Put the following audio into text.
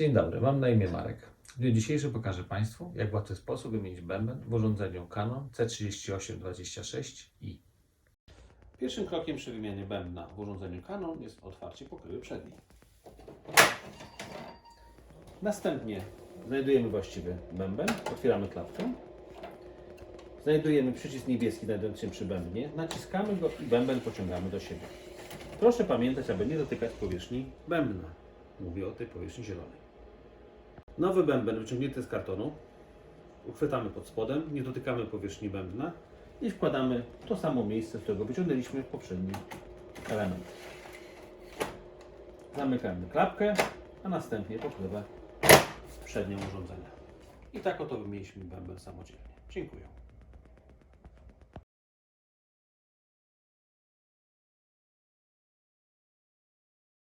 Dzień dobry, mam na imię Marek. W dniu dzisiejszym pokażę Państwu, jak w łatwy sposób wymienić bęben w urządzeniu Canon C3826i. Pierwszym krokiem przy wymianie bębna w urządzeniu Canon jest otwarcie pokrywy przedniej. Następnie znajdujemy właściwy bęben, otwieramy klapkę. Znajdujemy przycisk niebieski znajdujący się przy bębnie, naciskamy go i bęben pociągamy do siebie. Proszę pamiętać, aby nie dotykać powierzchni bębna. Mówię o tej powierzchni zielonej. Nowy bęben wyciągnięty z kartonu uchwytamy pod spodem, nie dotykamy powierzchni bębna i wkładamy to samo miejsce, z którego wyciągnęliśmy poprzedni element. Zamykamy klapkę, a następnie pokrywę przednią urządzenia. I tak oto wymieniliśmy bęben samodzielnie. Dziękuję.